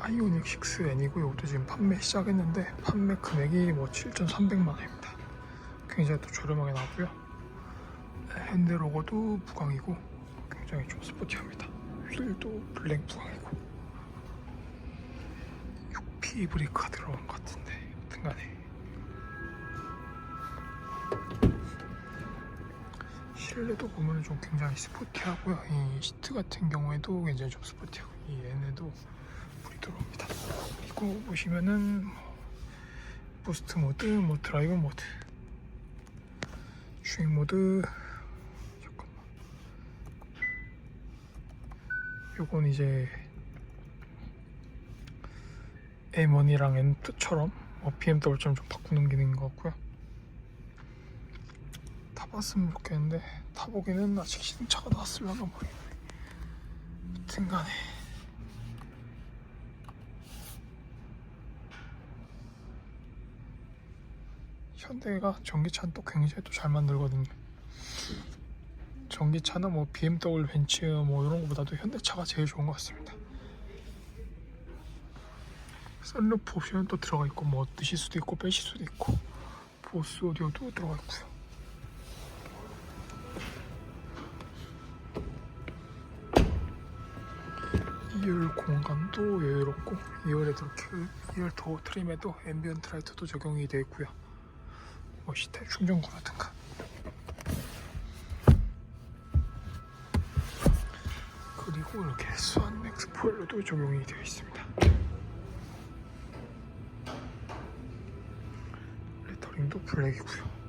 아이오닉 6N이고 이것도 지금 판매 시작했는데 판매 금액이 뭐 7,300만 원입니다. 굉장히 또 저렴하게 나왔고요. 네, 핸드 로고도 무광이고 굉장히 좀 스포티합니다. 휠도 블랙 무광이고 6P 브레이크가 들어간 것 같은데 여튼간에 실내도 보면 좀 굉장히 스포티하고요. 이 시트 같은 경우에도 굉장히 좀 스포티하고 이 N에도. 그리고 보시면은 뭐 부스트 모드, 뭐 드라이브 모드, 주행 모드 잠깐만. 요건 이제 M1이랑 M2처럼 뭐 BMW처럼 좀 바꾸는 기능인 것 같고요. 타봤으면 좋겠는데 타보기는 아직 신차가 나왔으려나 모르겠네. 여튼간에 현대가 전기차는 또 굉장히 또 잘 만들거든요. 전기차나 뭐 BMW 벤츠 뭐 이런 거보다도 현대차가 제일 좋은 것 같습니다. 썬루프 옵션은 또 들어가 있고 뭐 넣으실 수도 있고 빼실 수도 있고 보스 오디오도 들어가 있고요. 2열 공간도 여유롭고 2열에도 이렇게 2열 도어 트림에도 앰비언트 라이트도 적용이 되어 있고요. 뭐 시트 충전구라든가 그리고 이렇게 스완 맥 스 포일러도 적용이 되어 있습니다. 레터링도 블랙이고요.